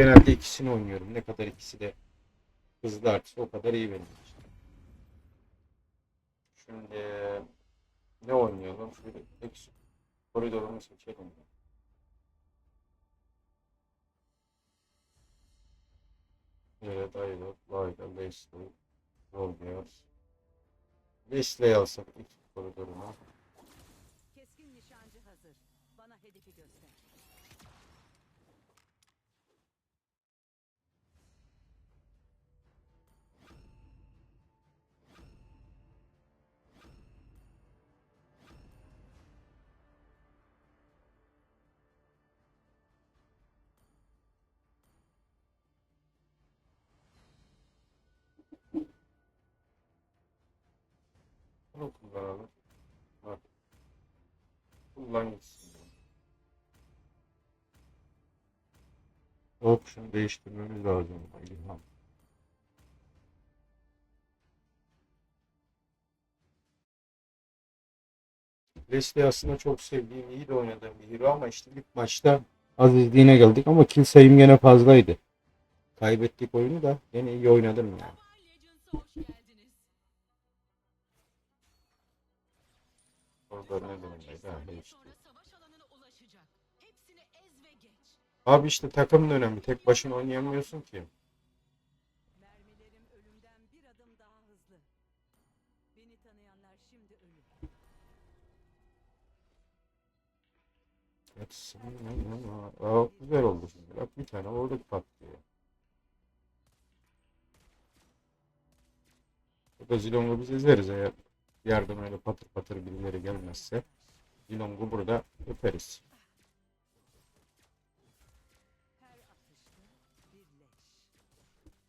genelde ikisini oynuyorum. Ne kadar ikisi de hızlı artsa o kadar iyi benim için. Şimdi ne oynayalım? Şöyle eksik koridorunu seçelim. Evet, Aylot, Layla, Leslie, Volgear. Leslie'yi alsak ilk koridoruna. Keskin nişancı hazır. Bana hedefi göster. Kullanalım. Bak. Kullan gitsin. Option değiştirmemiz lazım. İlham. Leslie aslında çok sevdiğim, iyi de oynadığım bir hero ama işte ilk maçta azizliğine geldik ama kill sayım gene fazlaydı. Kaybettik oyunu da gene iyi oynadım yani. Abi işte takım önemli. Tek başına oynayamıyorsun ki. Mermilerim ölümden bir adım daha hızlı. Beni tanıyanlar şimdi ölür. Yatsın. Aa, güzel oldu şimdi. Bak bir tane vurduk patlıyor. Bu da Zilong'u biz ezeriz eğer yardım öyle patır patır birileri gelmezse. Zilong'u burada öperiz.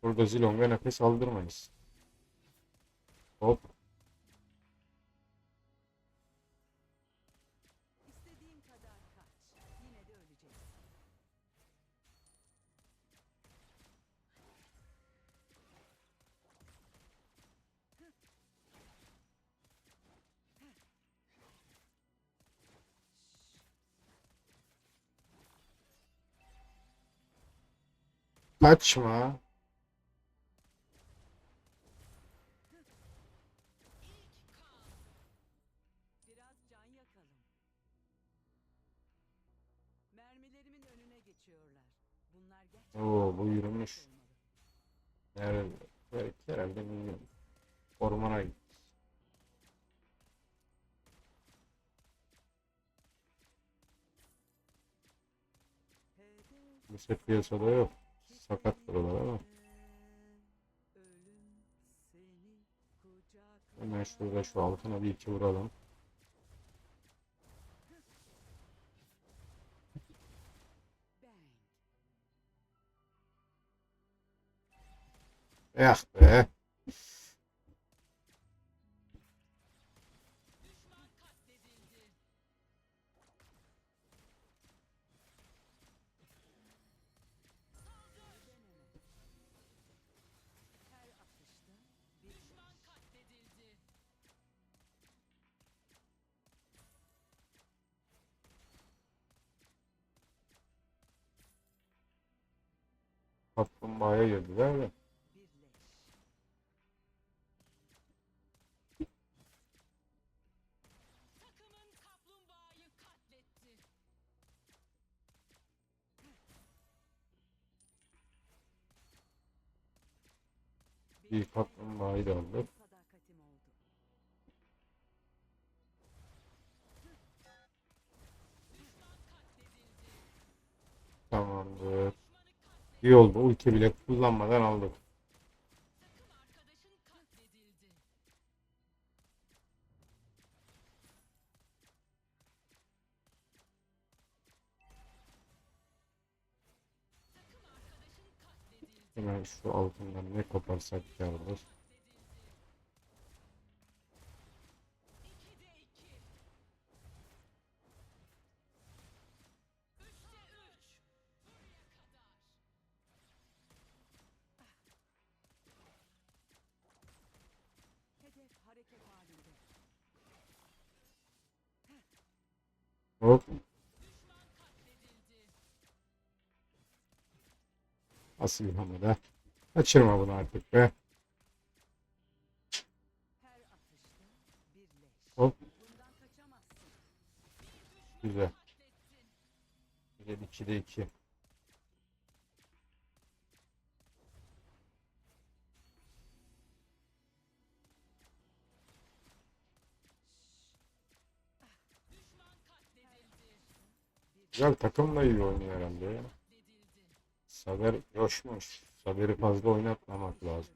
Burada Zilong'a nefes aldırmayız. Hop. Gerçekten Oo bu yürümüş. Nerede? Belki herhalde bilmiyorum. Ormana. Hedef Bu set piyasada yok. Sakat buralar ama. Hemen şurada şu altına bir iki vuralım. Eh be. Kaplumbağaya girdiler de. bir kaplumbağayı da aldık. İyi oldu. Ulti bile kullanmadan aldık. Hemen şu altından ne koparsak. İkide Hop. Asıl hamada. Kaçırma bunu artık be. Hop. Güzel. 1'e 2'de 2. Güzel takımla iyi oynuyor herhalde ya. Saber coşmuş. Saber'i fazla oynatmamak lazım.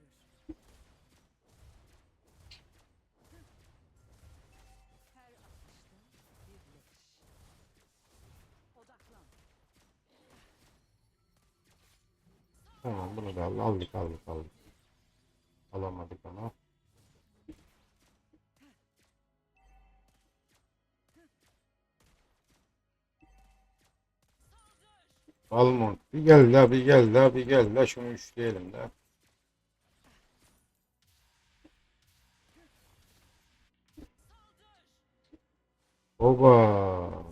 Tamam bunu da al- aldık aldık aldık. Alamadık ama. Almond bir gel la bir gel la bir gel la şunu üçleyelim de. Oba.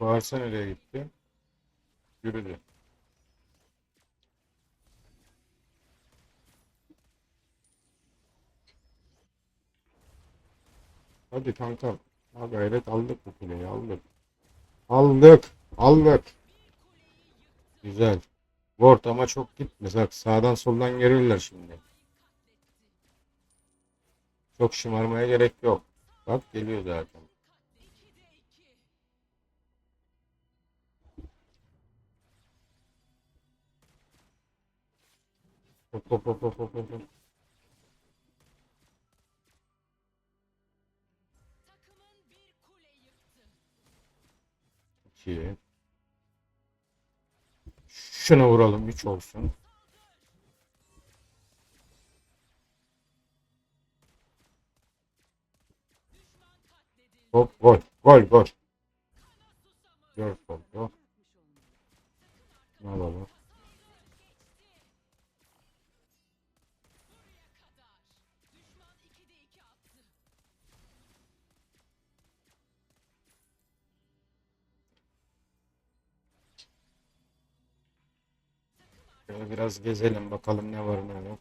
Bağırsa nereye gitti? Yürüdü. Hadi kankam. Ha gayret aldık bu kuleyi aldık. Aldık. Aldık. Güzel. Ward ama çok gitme. Bak sağdan soldan gelirler şimdi. Çok şımarmaya gerek yok. Bak geliyor zaten. 2'de 2. Hop hop hop hop hop hop. 2 Şunu vuralım 3 olsun. Hop gol gol gol. 4 oldu. Ne alalım? Şöyle biraz gezelim bakalım ne var ne yok.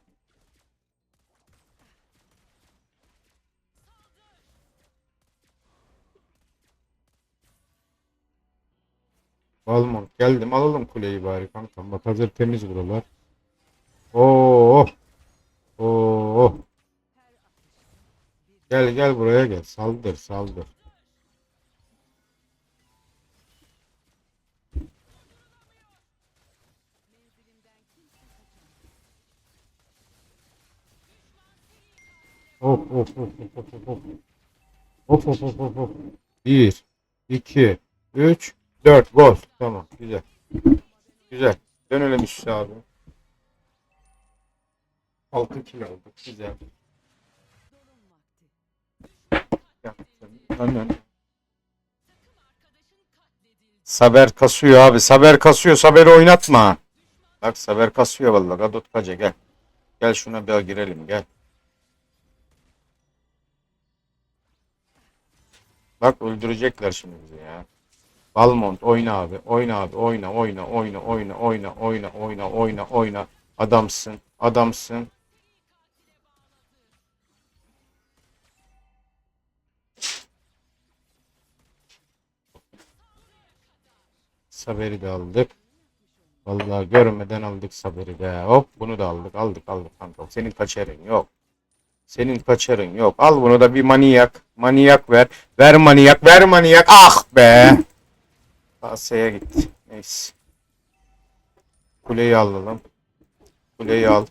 Balmont geldim alalım kuleyi bari kankam. Bak hazır temiz buralar. Oo. Oo. Gel gel buraya gel. Saldır saldır. Hop hop hop hop hop hop hop. Hop hop hop hop hop. Bir, iki, üç, dört. Gol. Tamam güzel. Güzel. Dönelim üstü abi. Altı kilo aldık. Güzel. Katledildi. Saber kasıyor abi. Saber kasıyor. Saber'i oynatma. Bak Saber kasıyor vallahi. Gadot Kaca gel. Gel şuna bir girelim gel. Bak öldürecekler şimdi bizi ya. Balmont oyna abi. Oyna abi. Oyna oyna oyna oyna oyna oyna oyna oyna oyna. Adamsın. Adamsın. Saber'i de aldık. Vallahi görmeden aldık Saber'i be. Hop bunu da aldık. Aldık aldık kanka. Senin kaçarın yok. Senin kaçarın yok. Al bunu da bir manyak. Manyak ver. Ver manyak. Ver manyak. Ah be. Asya'ya gitti. Neyse. Kuleyi alalım. Kuleyi al.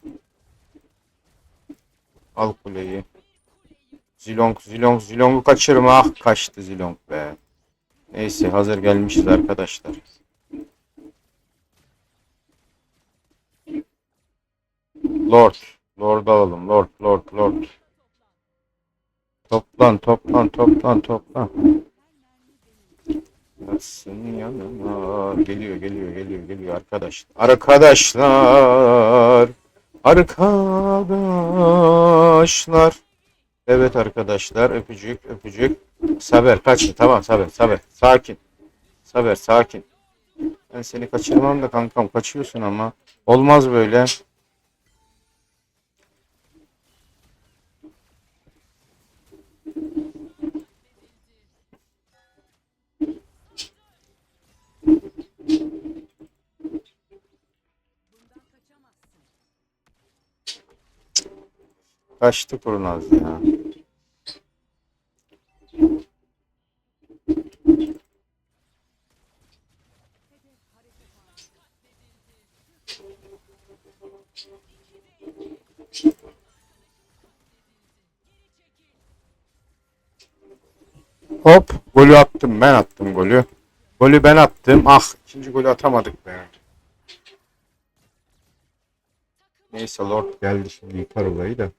Al kuleyi. Zilong, Zilong, Zilong'u kaçırma. Ah kaçtı Zilong be. Neyse hazır gelmişiz arkadaşlar. Lord. Lord alalım. Lord, Lord, Lord. Toplan, toplan, toplan, toplan. Yatsın yanıma. Geliyor, geliyor, geliyor, geliyor arkadaş. Arkadaşlar. Arkadaşlar. Evet arkadaşlar öpücük öpücük. Saber kaçma tamam Saber Saber sakin. Saber sakin. Ben seni kaçırmam da kankam kaçıyorsun ama. Olmaz böyle. Kaçtı kurnaz ya. Hop golü attım ben attım golü. Golü ben attım. Ah ikinci golü atamadık be. Neyse Lord geldi şimdi yıkar olayı da.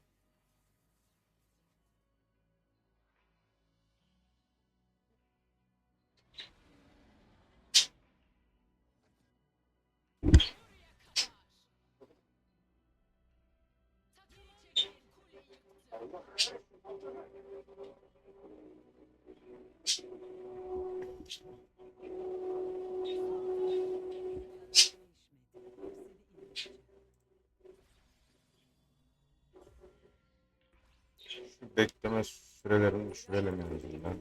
Bekleme sürelerini düşürelim en azından.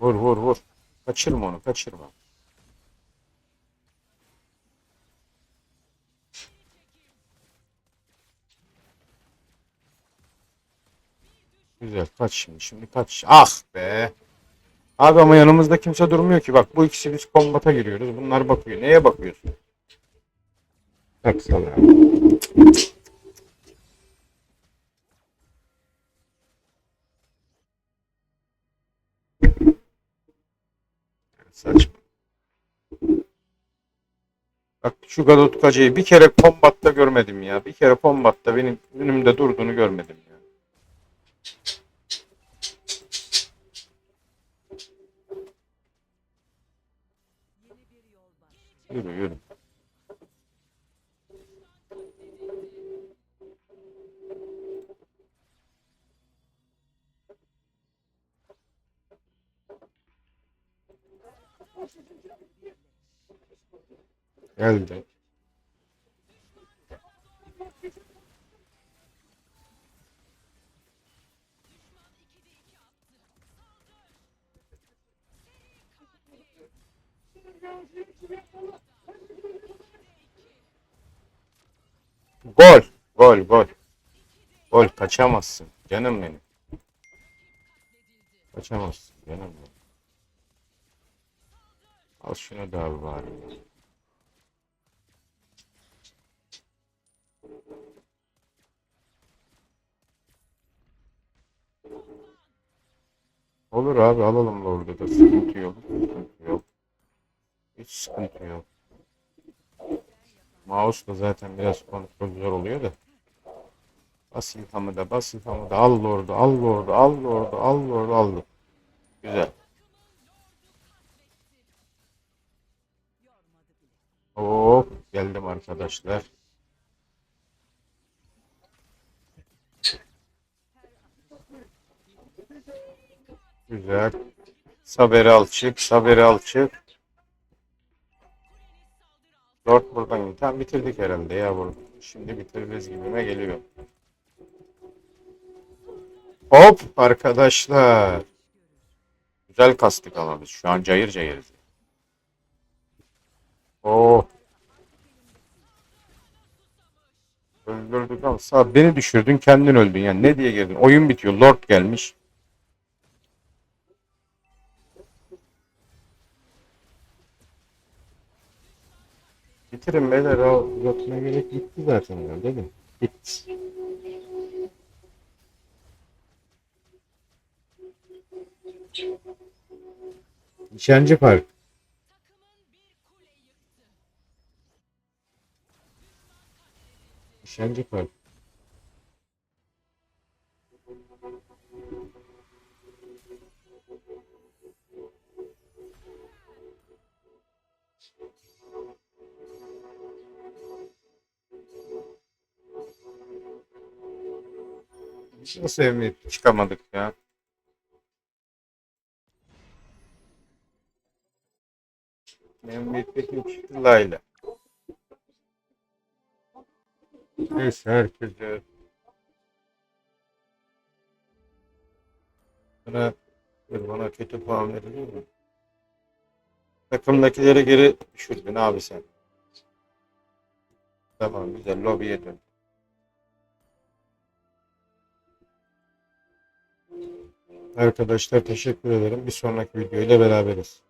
Vur vur vur. Kaçırma onu kaçırma. Güzel kaç şimdi şimdi kaç. Ah be. Abi ama yanımızda kimse durmuyor ki. Bak bu ikisi biz kombata giriyoruz. Bunlar bakıyor. Neye bakıyorsun? Bak sana. Saçma. Bak şu Galotkacı'yı bir kere kombatta görmedim ya. Bir kere kombatta benim önümde durduğunu görmedim ya. Yürü yürü. Geldi. Kaçamazsın. Canım benim. Kaçamazsın canım benim. Al şunu da al bari. Olur abi alalım orada da sıkıntı yok. Sıkıntı yok. Hiç sıkıntı yok. Mouse da zaten biraz kontrol zor oluyor da. Bas ilhamı da bas ilhamı da al orada al orada al orada al orada aldı. Güzel. Yormadı bile. Hop geldim arkadaşlar. Güzel. Saberi al çık. Saberi al çık. Dört buradan. Tamam bitirdik herhalde ya bunu. Şimdi bitiririz gibime geliyor. Hop arkadaşlar. Güzel kastık biz. Şu an cayır cayırız. Oo. Öldürdük ama sağ beni düşürdün kendin öldün yani ne diye girdin oyun bitiyor Lord gelmiş Bitirin beyler o yatına gerek gitti zaten herhalde değil mi? Bitti. Nişancı Park. Nişancı Park. Nasıl emniyet çıkamadık ya? Kim çıktı Layla. Neyse herkese bana, bana kötü puan verilir mi? Takımdakileri geri düşürdün abi sen. Tamam güzel lobiye dön. Arkadaşlar teşekkür ederim. Bir sonraki videoyla beraberiz.